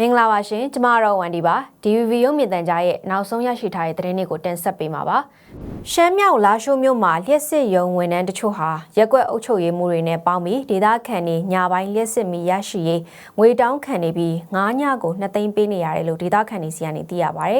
မင်္ဂလာပါရှင်ကျမတော့ဝန်ဒီပါ DVV ရုပ်မြင်သံကြားရဲ့နောက်ဆုံးရရှိထားတဲ့သတင်းတွေကိုတင်ဆက်ပေးမှာပါရှမ်းမြောက်လာရှိုးမြို့မှာလျှက်စစ်ရုံဝန်ထမ်းတချို့ဟာရက်ကွက်အုပ်ချုပ်ရေးမှုတွေနဲ့ပေါင်းပြီးဒေသခံတွေညာပိုင်းလျှက်စစ်မီရရှိရေးငွေတောင်းခံနေပြီး9ညကို2သိန်းပေးနေရတယ်လို့ဒေသခံတွေစီကနေသိရပါဗျ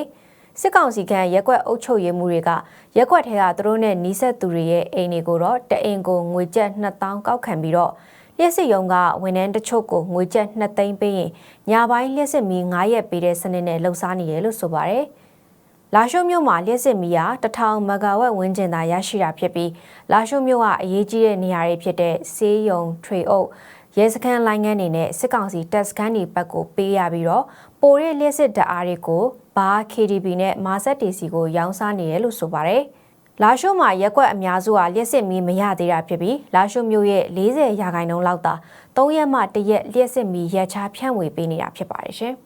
စစ်ကောင်စီကရက်ကွက်အုပ်ချုပ်ရေးမှုတွေကရက်ကွက်ထဲကသူတို့နဲ့နီးစပ်သူတွေရဲ့အိမ်တွေကိုတော့တအိမ်ကိုငွေကျပ်2000ကောက်ခံပြီးတော့ လျှက်စစ်ရုံကဝန်ထမ်းတချို့ကိုငွေကျပ်2သိန်းပေးရင်ညာပိုင်းလျှက်စစ်မီ9ရက်ပေးတဲ့စနစ်နဲ့လှုပ်ရှားနေတယ်လို့ဆိုပါတယ်။လာရှိုးမြို့မှာလျှက်စစ်မီက1000မဂါဝက်ဝန်းကျင်သာရရှိတာဖြစ်ပြီးလာရှိုးမြို့ကအရေးကြီးတဲ့နေရာတွေဖြစ်တဲ့ဆေးရုံထွေအုပ်ရဲစခန်းလိုင်းငန်းတွေနဲ့စစ်ကောင်စီတပ်စခန်းတွေဘက်ကိုပေးရပြီးတော့ပိုတဲ့လျှက်စစ်တပ်အားတွေကိုဘာ KDB နဲ့မာဆက်တီစီကိုရောင်းစားနေတယ်လို့ဆိုပါတယ်။ လာရှိုးမှာရက်ကွက်အများစုဟာလျှက်စစ်မီးမရသေးတာဖြစ်ပြီးလာရှိုးမြို့ရဲ့40ရာခိုင်နှုန်းလောက်သာ3ရက်မှ1ရက်လျှက်စစ်မီးရက်ချဖြန့်ဝေပေးနေတာဖြစ်ပါတယ်ရှင်။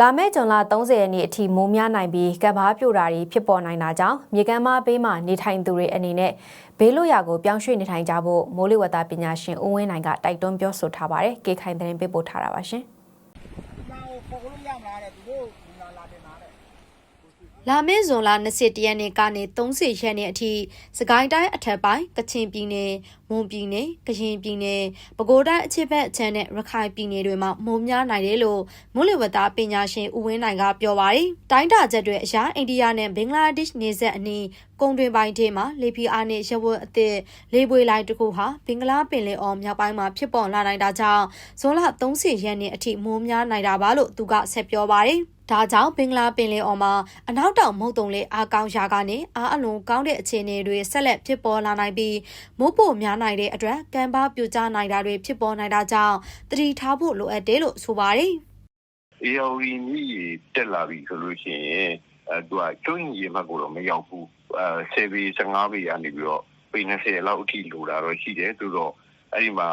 လာမယ့်ဇွန်လ30ရက်နေ့အထိမိုးများနိုင်ပြီးကပ်ဘားပြိုတာတွေဖြစ်ပေါ်နိုင်တာကြောင့်မြေကမ်းမဘေးမှာနေထိုင်သူတွေအနေနဲ့ဘေးလွတ်ရာကိုပြောင်းရွှေ့နေထိုင်ကြဖို့မိုးလေဝသပညာရှင်ဦးဝင်းနိုင်ကတိုက်တွန်းပြောဆိုထားပါတယ်။ကေခိုင်သတင်းပေးပို့ထားတာပါရှင်။ဒီမှာကိုခေါ်လို့ရမလားတဲ့သူတို့လာလာတင်လာတဲ့ လာမင်းဇွန်လ21ရက်နေ့ကနေ30ရက်နေ့အထိစကိုင်းတိုင်းအထက်ပိုင်းကချင်ပြည်နယ်မွန်ပြည်နယ်ကရင်ပြည်နယ်ပဲခူးတိုင်းအခြေဘက်အချမ်းနဲ့ရခိုင်ပြည်နယ်တွေမှာမိုးများနိုင်တယ်လို့မိုးလေဝသပညာရှင်ဦးဝင်းနိုင်ကပြောပါတယ်။တိုင်းတာချက်တွေအရာအိန္ဒိယနဲ့ဘင်္ဂလားဒေ့ရှ်နယ်စပ်အနီးကုန်းတွင်ပိုင်းထဲမှာလေပြင်းအားနဲ့ရဝတ်အသစ်လေပွေလိုက်တစ်ခုဟာဘင်္ဂလားပင်လယ်အော်မြောက်ပိုင်းမှာဖြစ်ပေါ်လာနိုင်တာကြောင့်ဇွန်လ30ရက်နေ့အထိမိုးများနိုင်တာပါလို့သူကဆက်ပြောပါတယ်။ဒါကြောင့်ဘင်္ဂလားပင်လယ်အော်မှာအနောက်တောင်မုတ်တုံလေးအားကောင်းရာကနေအားအလွန်ကောင်းတဲ့အခြေအနေတွေဆက်လက်ဖြစ်ပေါ်လာနိုင်ပြီးမိုးပိုများနိုင်တဲ့အတွက်ကံပါပြိုကျနိုင်တာတွေဖြစ်ပေါ်နိုင်တာကြောင့်တတိထားဖို့လိုအပ်တယ်လို့ဆိုပါတယ် AOE မြည်ရတက်လာပြီဆိုလို့ရှိရင်အဲသူကကျွန်းကြီးမှတ်ကိုတော့မရောက်ဘူးအဲ10ပေ15ပေကနေပြီးတော့ပေ20လောက်အထိလိုတာတော့ရှိတယ်ဆိုတော့အဲ့ဒီမှာ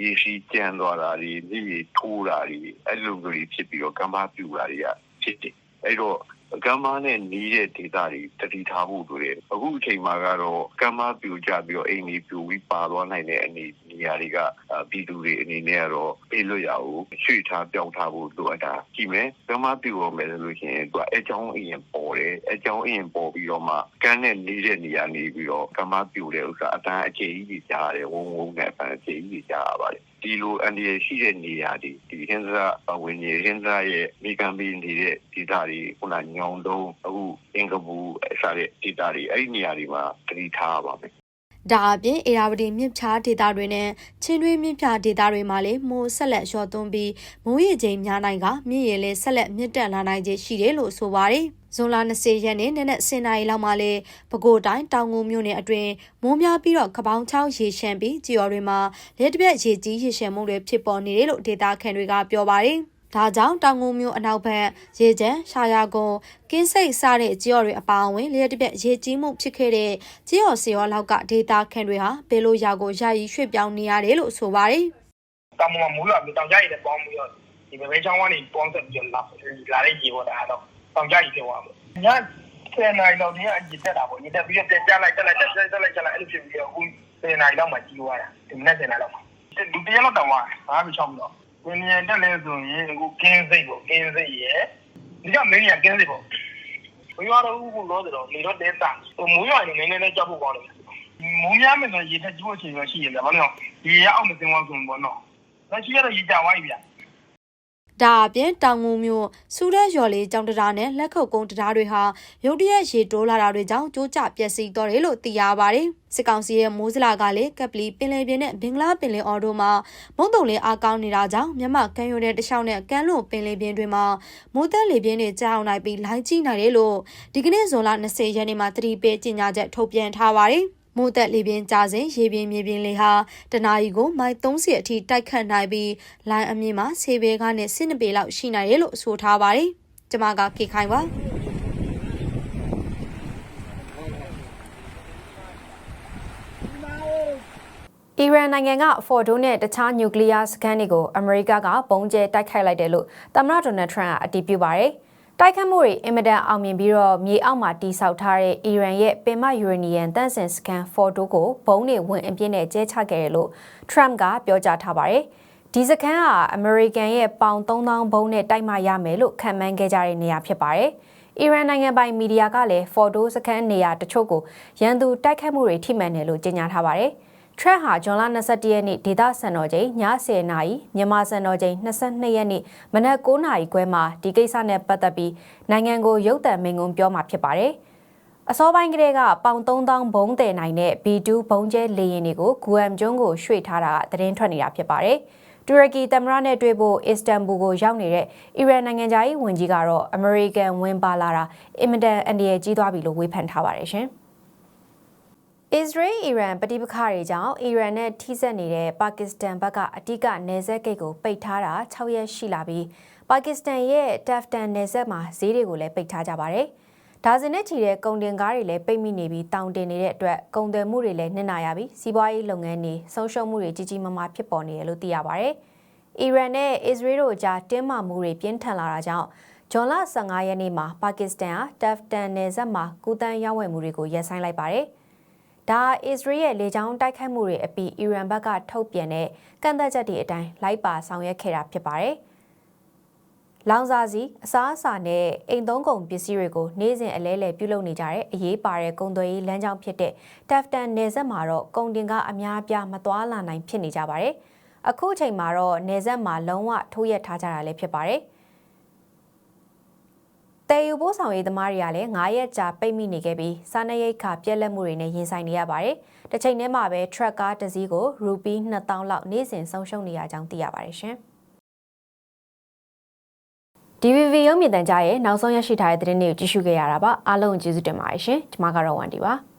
ရေရှိကျန်းသွားတာတွေမြည်ရထိုးတာတွေအဲ့လိုမျိုးတွေဖြစ်ပြီးတော့ကမ်းပါပြူတာတွေကဖြစ်တယ်အဲ့တော့ ကမ်းမားနဲ့နီးတဲ့ဒေသတွေတတိထားဖို့လိုတယ်အခုအချိန်မှာကတော့ကမ်းမားပြူကြပြီးတော့အိမ်ကြီးပြူပြီးပါသွားနိုင်တဲ့အနေနေရာတွေကပြည်သူတွေအနေနဲ့ကတော့ပြေးလွတ်ရအောင်ရွှေ့ထားပြောင်းထားဖို့လိုအပ်တာကြည့်မယ်ကမ်းမားပြူရမယ်ဆိုလို့ရှိရင်သူကအကြောင်းအရင်ပေါ်တယ်အကြောင်းအရင်ပေါ်ပြီးတော့မှကမ်းနဲ့နေတဲ့နေရာနေပြီးတော့ကမ်းမားပြူတဲ့ဥစ္စာအတန်းအခြေကြီးကြီးကြားရတယ်ဝုန်းဝုန်းနဲ့အပန်းအခြေကြီးကြီးကြားရပါတယ် ဒီလိုအန်ဒီရရှိတဲ့နေရာဒီဒီဟင်းစားဝင်ကြီးဟင်းစားရဲ့မိကံပီနေတဲ့ဒေသတွေခုနညောင်တုံးအခုအင်္ဂပူအစားတဲ့ဒေသတွေအဲ့ဒီနေရာတွေမှာတတိထားပါမယ်။ဒါအပြင်အေရာဝတီမြစ်ဖြားဒေသတွေနဲ့ချင်းတွင်းမြစ်ဖြားဒေသတွေမှာလည်းမိုးဆက်လက်လျှော့သွန်းပြီးမိုးရေချိန်များနိုင်ကမြစ်ရေလည်းဆက်လက်မြင့်တက်လာနိုင်ခြင်းရှိတယ်လို့ဆိုပါတယ်။ ဇွန်လ20ရက်နေ့နက်နက်10:00နာရီလောက်မှာလဲပဲခူးတိုင်းတောင်ငူမြို့နယ်အတွင်းမိုးများပြီးတော့ကပောင်းချောင်းရေရှမ်းပြီးကြေော်တွေမှာလက်တစ်ပြက်ရေကြီးရေရှမ်းမှုတွေဖြစ်ပေါ်နေတယ်လို့ဒေတာခန်တွေကပြောပါတယ်။ဒါကြောင့်တောင်ငူမြို့အနောက်ဘက်ရေချမ်းရှာယာကုန်းကင်းစိတ်စတဲ့ကြေော်တွေအပါအဝင်လျက်တစ်ပြက်ရေကြီးမှုဖြစ်ခဲ့တဲ့ကြေော်စီရောလောက်ကဒေတာခန်တွေဟာဘယ်လိုရာကိုယာယီရွှေ့ပြောင်းနေရတယ်လို့ဆိုပါတယ်တောင်ပေါ်မှာမူရမြေတောင်ကြရည်နဲ့ပေါင်းပြီးတော့ဒီဘဲချောင်းကနေပေါင်းဆက်ပြီးတော့လာလာတဲ့ရေပေါ်တာတော့ တောင်ကြရည်ပြောသွားမှာည10နိုင်တော့ဒီအကြည့်တက်တာပေါ့ဒီတက်ပြီးတော့တက်လိုက်တက်လိုက်တက်လိုက်တက်လိုက်တက်လိုက်အဲ့လိုဖြစ်ပြီးတော့အခု10နိုင်တော့မှကြီးသွားတာဒီနေ့10နိုင်တော့လူတရက်လောက်တောင်သွားဘာမှမချောင်းဘူးတော့ဝင်းမြန်တက်လဲဆိုရင်အခုကင်းစိတ်ပေါ့ကင်းစိတ်ရဲ့ဒီကမင်းကြီးကင်းစိတ်ပေါ့ဘယ်ရောတော့ဘူးလို့ဆိုတော့လေတော့တဲတာဟိုမိုးရွာနေနေနဲ့ကြောက်ဖို့ကောင်းတယ်မိုးများမယ်ဆိုရေထက်ကျိုးအချိန်ရရှိရတယ်ဘာလို့လဲရေရအောင်မစင်ဝါဆိုပေါ့နော်လက်ရှိရတော့ရေကြဝိုင်းပြီ ဒါအပြင်တောင်ငူမြို့စူရက်ရော်လေးကြောင်တရားနဲ့လက်ခုပ်ကုန်းတရားတွေဟာရုတ်တရက်ရေတိုးလာတာတွေကြောင့်ကျိုးကျပျက်စီးတော့တယ်လို့သိရပါတယ်။စစ်ကောင်စီရဲ့မိုးစလာကလည်းကပ်ပလီပင်လယ်ပြင်နဲ့ဘင်္ဂလားပင်လယ်အော်တို့မှာမုန်တုံလေးအားကောင်းနေတာကြောင့်မြန်မာကမ်းရိုးတဲ့တခြားနဲ့ကမ်းလွန်ပင်လယ်ပြင်တွေမှာမိုးသက်လေပြင်းတွေကြောက်နိုင်ပြီးလိုင်းကြီးနိုင်တယ်လို့ဒီကနေ့ဇွန်လ20ရက်နေ့မှာသတိပေးကြေညာချက်ထုတ်ပြန်ထားပါတယ်။ မိုးသက်လေပြင်းကြစဉ်ရေပြင်းမြေပြင်းလေဟာတနာရီကိုမိုင်30အထိတိုက်ခတ်နိုင်ပြီးလိုင်းအမြင့်မှာဆေးဘဲကားနဲ့စစ်နှစ်ပေလောက်ရှိနိုင်တယ်လို့ဆိုထားပါတယ်။ကျွန်မကခေခိုင်ပါအီရန်နိုင်ငံကဖော်ဒိုနဲ့တခြားနျူကလ িয়ার စခန်းတွေကိုအမေရိကကပုံကျဲတိုက်ခိုက်လိုက်တယ်လို့သမ္မတဒေါ်နယ်ထရန့်ကအတည်ပြုပါတယ်။ တိုက်ခတ်မှုတွေအင်မတန်အောင်မြင်ပြီးတော့မြေအောက်မှာတိဆောက်ထားတဲ့အီရန်ရဲ့ပင်မယူရေနီယံတန့်စင်စကန်ဖော်တိုကိုဘုံတွေဝင်အပြင်းနဲ့ကျဲချခဲ့တယ်လို့ Trump ကပြောကြားထားပါတယ်။ဒီစကန်ကအမေရိကန်ရဲ့ပေါင်3000ဘုံနဲ့တိုက်မှရမယ်လို့ခံမှန်းခဲ့ကြတဲ့နေရာဖြစ်ပါတယ်။အီရန်နိုင်ငံပိုင်မီဒီယာကလည်းဖော်တိုစကန်နေရာတချို့ကိုရန်သူတိုက်ခတ်မှုတွေထိမှန်တယ်လို့ကြေညာထားပါတယ်။ Trent ဟာဂျွန်လ22ရက်နေ့ဒေသစံတော်ချိန်ည10:00နာရီမြန်မာစံတော်ချိန်22ရက်နေ့မနက်9:00နာရီခွဲမှာဒီကိစ္စနဲ့ပတ်သက်ပြီးနိုင်ငံကိုရုတ်တံမိန့်ခွန်းပြောမှာဖြစ်ပါတယ်။အစောပိုင်းကတည်းကပေါင်3000ဘုံတယ်နိုင်တဲ့ B2 ဘုံကျဲလေယာဉ်တွေကိုဂူအမ်ကျွန်းကိုရွှေ့ထားတာကသတင်းထွက်နေတာဖြစ်ပါတယ်။တူရကီသမ္မတနဲ့တွေ့ဖို့အစ္စတန်ဘူကိုရောက်နေတဲ့အီရန်နိုင်ငံသားရေးဝန်ကြီးကတော့အမေရိကန်ဝင်ပါလာတာအင်မတန်အန္တရာယ်ကြီးသွားပြီလို့ဝေဖန်ထားပါတယ်ရှင်။ အစ္စရေး-အီရန်ပဋိပက္ခတွေကြောင့်အီရန်နဲ့ထိစပ်နေတဲ့ပါကစ္စတန်ဘက်ကအဓိကနေဆက်ဂိတ်ကိုပိတ်ထားတာ6ရက်ရှိလာပြီးပါကစ္စတန်ရဲ့တက်ဖတန်နေဆက်မှာဈေးတွေကိုလည်းပိတ်ထားကြပါတယ်။ဒါဇင်နဲ့ချီတဲ့ကုန်တင်ကားတွေလည်းပိတ်မိနေပြီးတောင်တင်နေတဲ့အတွက်ကုန်သွယ်မှုတွေလည်းနှိမ့်နာရပြီးစီးပွားရေးလုပ်ငန်းတွေဆုံးရှုံးမှုတွေကြီးကြီးမားမားဖြစ်ပေါ်နေတယ်လို့သိရပါတယ်။အီရန်နဲ့အစ္စရေးတို့ကြားတင်းမာမှုတွေပြင်းထန်လာတာကြောင့်ဂျွန်လ15ရက်နေ့မှာပါကစ္စတန်ဟာတက်ဖတန်နယ်စပ်မှာကူတန်းရောင်းဝယ်မှုတွေကိုရပ်ဆိုင်းလိုက်ပါတယ်။ ဒါအစ္စရေးရဲ့လေကြောင်းတိုက်ခိုက်မှုတွေအပြီးအီရန်ဘက်ကထုတ်ပြန်တဲ့ကန့်သက်ချက်တွေအတိုင်းလိုက်ပါဆောင်ရွက်ခဲ့တာဖြစ်ပါတယ်။လောင်စာစီအစားအစာနဲ့အိမ်သုံးကုန်ပစ္စည်းတွေကိုနေ့စဉ်အလဲလှယ်ပြုလုပ်နေကြတဲ့အရေးပါတဲ့ကုန်သွယ်ရေးလမ်းကြောင်းဖြစ်တဲ့ Taftan နယ်စပ်မှာတော့ကုန်တင်ကားအများအပြားမသွားလာနိုင်ဖြစ်နေကြပါတယ်။အခုအချိန်မှာတော့နယ်စပ်မှာလုံးဝထိုးရက်ထားကြတာလည်းဖြစ်ပါတယ်။ တဲယူပို့ဆောင်ရေးသမားတွေကလည်း9ရက်ကြာပိတ်မိနေခဲ့ပြီးစားနပ်ရိက္ခာပြက်လက်မှုတွေနဲ့ရင်ဆိုင်နေရပါတယ်။တစ်ချိန်တည်းမှာပဲထရက်ကားတစ်စီးကိုရူပီ2000လောက်နေ့စဉ်ဆုံးရှုံးနေရကြောင်းသိရပါတယ်ရှင်။ DVV ရုံးမြင့်တန်ကြားရဲ့နောက်ဆုံးရရှိထားတဲ့သတင်းတွေကိုကြည့်ရှုခဲ့ရတာပါအားလုံးကျေးဇူးတင်ပါတယ်ရှင်။ကျွန်မကတော့ဝန်ဒီပါ။